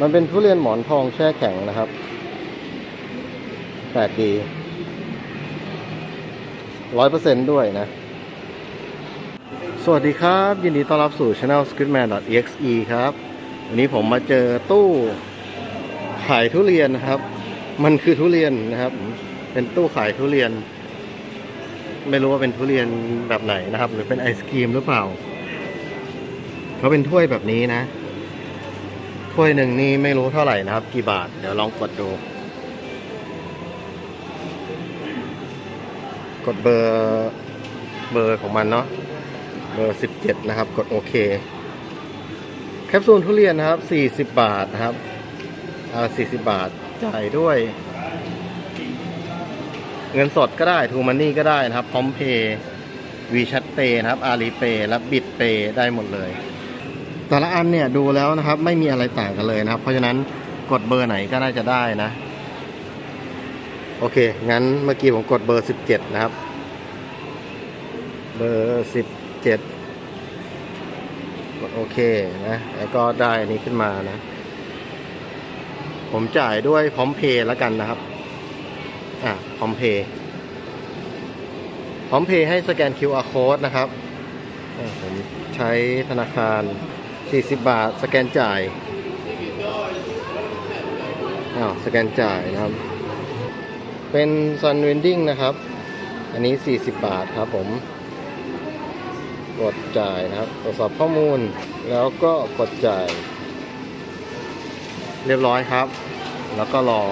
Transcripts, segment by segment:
มันเป็นทุเรียนหมอนทองแช่แข็งนะครับแปลกดีร้อยเปอร์เซนด้วยนะ สวัสดีครับ ยินดีต้อนรับสู่ channel scriptman.exe ครับ วันนี้ผมมาเจอตู้ขายทุเรียนนะครับ มันคือทุเรียนนะครับ เป็นตู้ขายทุเรียน ไม่รู้ว่าเป็นทุเรียนแบบไหนนะครับ หรือเป็นไอศกรีมหรือเปล่าเขาเป็นถ้วยแบบนี้นะ ถ้วยหนึ่งนี่ไม่รู้เท่าไหร่นะครับ กี่บาท เดี๋ยวลองกดดู กดเบอร์เบอร์ของมันเนาะเบอร์สิบเจ็ดนะครับ กดโอเคแคปซูลทุเรียนนะครับสี่สิบบาทนะครับอ่าสี่สิบบาทจ่ายด้วย เงินสดก็ได้ทูมันนี่ก็ได้นะครับพร้อมเพย์วีชัดเปนะครับอารีเปและบิดเปได้หมดเลย แต่ละอันเนี่ยดูแล้วนะครับไม่มีอะไรต่างกันเลยนะครับ เพราะฉะนั้นกดเบอร์ไหนก็น่าจะได้นะ โอเค งั้นเมื่อกี้ผมกดเบอร์สิบเจ็ดนะครับ เบอร์สิบเจ็ดกดโอเคนะ แล้วก็ได้อันนี้ขึ้นมานะ ผมจ่ายด้วยพร้อมเพย์แล้วกันนะครับ อะพร้อมเพย์พร้อมเพย์ให้สแกน QR code นะครับ ผมใช้ธนาคาร 40 บาท สแกนจ่ายอ้าวสแกนจ่ายนะครับ เป็น Sun Vending นะครับ อันนี้ 40 บาทครับผม กดจ่ายนะครับ ตรวจสอบข้อมูลแล้วก็กดจ่าย เรียบร้อยครับ แล้วก็รอ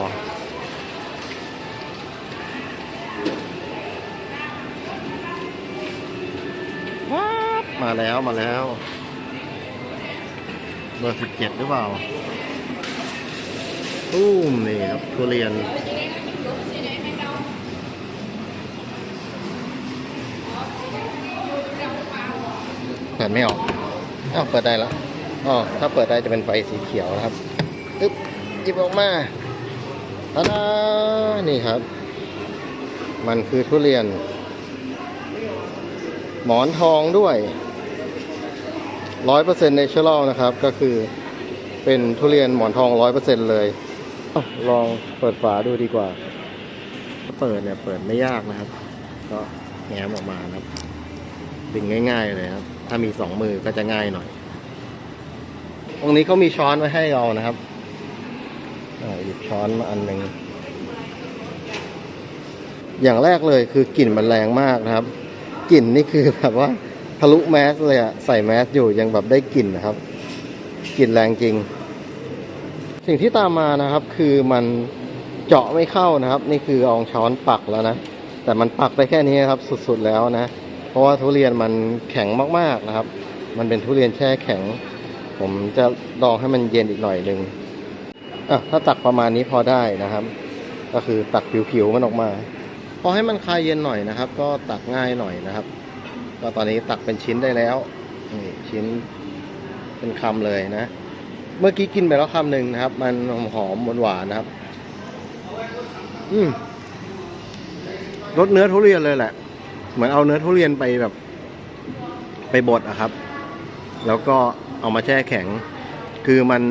ว้าบมาแล้วมาแล้ว เบอร์สิบเจ็ดหรือเปล่าตู้มนี่ครับทุเรียนเปิดไม่ออกอ้าวเปิดได้แล้วอ๋อถ้าเปิดได้จะเป็นไฟสีเขียวนะครับอึ๊บหยิบออกมาตาดานี่ครับ มันคือทุเรียน หมอนทองด้วย ร้อยเปอร์เซ็นต์ในเชอรัลนะครับ ก็คือเป็นทุเรียนหมอนทองร้อยเปอร์เซ็นต์เลยอ้าวลองเปิดฝาดูดีกว่าถ้าเปิดเนี่ยเปิดไม่ยากนะครับ ก็แง้มออกมานะครับ ดึงง่าย ๆ เลยครับ ถ้ามีสองมือก็จะง่ายหน่อย ตรงนี้เขามีช้อนไว้ให้เรานะครับอ่าหยิบช้อนมาอันหนึ่งอย่างแรกเลยคือกลิ่นมันแรงมากนะครับ กลิ่นนี่คือแบบว่า ทะลุแมสเลยอะใส่แมสอยู่ยังแบบได้กลิ่นนะครับกลิ่นแรงจริง สิ่งที่ตามมานะครับ คือมันเจาะไม่เข้านะครับ นี่คืออาช้อนปักแล้วนะแต่มันปักได้แค่นี้ครับสุดๆแล้วนะ เพราะว่าทุเรียนมันแข็งมากๆนะครับ มันเป็นทุเรียนแช่แข็ง ผมจะลองให้มันเย็นอีกหน่อยหนึ่งอะถ้าตักประมาณนี้พอได้นะครับ ก็คือตักผิวๆมันออกมา พอให้มันคลายเย็นหน่อยนะครับ ก็ตักง่ายหน่อยนะครับ ก็ตอนนี้ตักเป็นชิ้นได้แล้วนี่ชิ้นเป็นคำเลยนะ เมื่อกี้กินไปแล้วคำหนึ่งนะครับ มันหอมๆหวานนะครับ อืมรสเนื้อทุเรียนเลยแหละ เหมือนเอาเนื้อทุเรียนไปแบบ ไปบดอะครับ แล้วก็เอามาแช่แข็ง คือมัน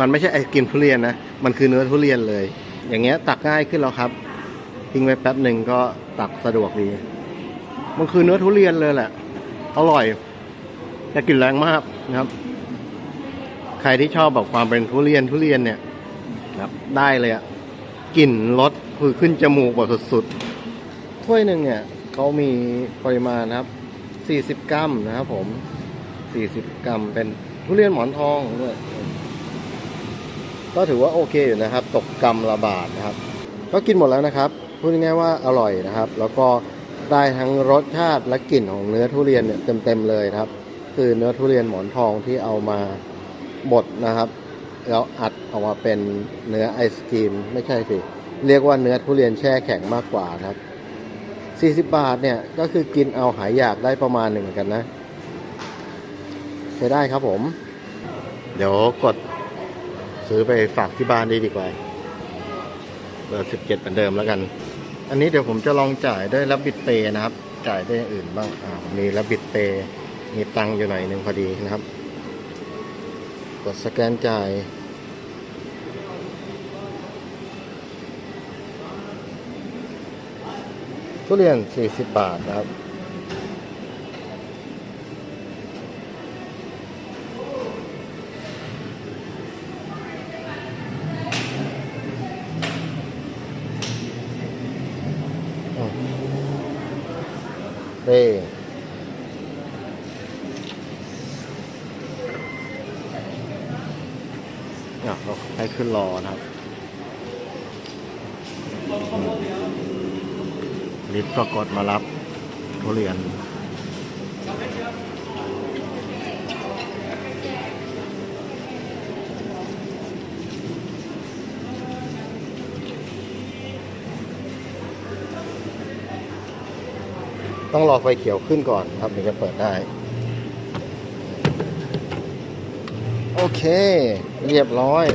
มันไม่ใช่ไอศกรีมทุเรียนนะ มันคือเนื้อทุเรียนเลย อย่างเงี้ยตักง่ายขึ้นแล้วครับทิ้งไว้แป๊บหนึ่งก็ตักสะดวกดี มันคือเนื้อทุเรียนเลยแหละ อร่อยแต่กลิ่นแรงมากนะครับ ใครที่ชอบแบบความเป็นทุเรียนทุเรียนเนี่ยครับได้เลยอะกลิ่นรสคือขึ้นจมูกแบบสุดๆถ้วยหนึ่งเนี่ยเขามีปริมาณนะครับ 40 กรัมนะครับผม 40 กรัมเป็นทุเรียนหมอนทองด้วยก็ถือว่าโอเคอยู่นะครับ ตกกรัมละบาทนะครับ ก็กินหมดแล้วนะครับ พูดง่ายๆว่าอร่อยนะครับ แล้วก็ ได้ทั้งรสชาติและกลิ่นของเนื้อทุเรียนเนี่ยเต็มๆเลยครับ คือเนื้อทุเรียนหมอนทองที่เอามาบดนะครับแล้วอัดออกมาเป็นเนื้อไอศกรีมไม่ใช่สิเรียกว่าเนื้อทุเรียนแช่แข็งมากกว่าครับ 40 บาทเนี่ยก็คือกินเอาหายอยากได้ประมาณหนึ่งเหมือนกันนะใช้ได้ครับผม เดี๋ยวกดซื้อไปฝากที่บ้านด้ดีกว่าเบอร์สิบเจ็ดเหมือนเดิมแล้วกัน อันนี้เดี๋ยวผมจะลองจ่ายได้รับบิดเปย์นะครับ จ่ายได้วยอื่นบ้างมีรับบิดเปย์มีตังอยู่หน่อยหนึ่งพอดีนะครับ กดสแกนจ่ายทุเรียน 40 บาทนะครับ เต้อ่เราให้ขึ้นรอนะครับลิฟต์ก็กดมารับทุเรียน ต้องรอไฟเขียวขึ้นก่อนครับถึงจะเปิดได้ โอเค เรียบร้อย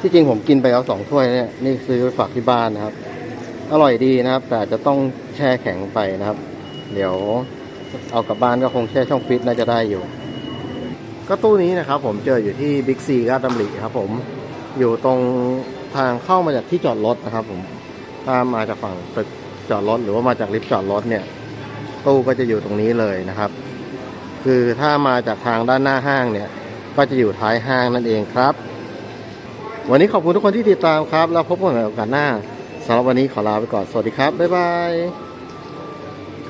ที่จริงผมกินไปแล้วสองถ้วยเนี่ยนี่ซื้อไปฝากที่บ้านนะครับ อร่อยดีนะครับ แต่จะต้องแช่แข็งไปนะครับ เดี๋ยวเอากลับบ้านก็คงแช่ช่องฟิตน่าจะได้อยู่ ก็ตู้นี้นะครับ ผมเจออยู่ที่บิ๊กซีราชดำริครับ ผมอยู่ตรงทางเข้ามาจากที่จอดรถนะครับ ผมถ้ามาจากฝั่งตึก จอดรถหรือว่ามาจากลิฟต์จอดรถเนี่ย ตู้ก็จะอยู่ตรงนี้เลยนะครับ คือถ้ามาจากทางด้านหน้าห้างเนี่ย ก็จะอยู่ท้ายห้างนั่นเองครับ วันนี้ขอบคุณทุกคนที่ติดตามครับ แล้วพบกันใหม่โอกาสหน้าสำหรับวันนี้ขอลาไปก่อนสวัสดีครับบ๊ายบาย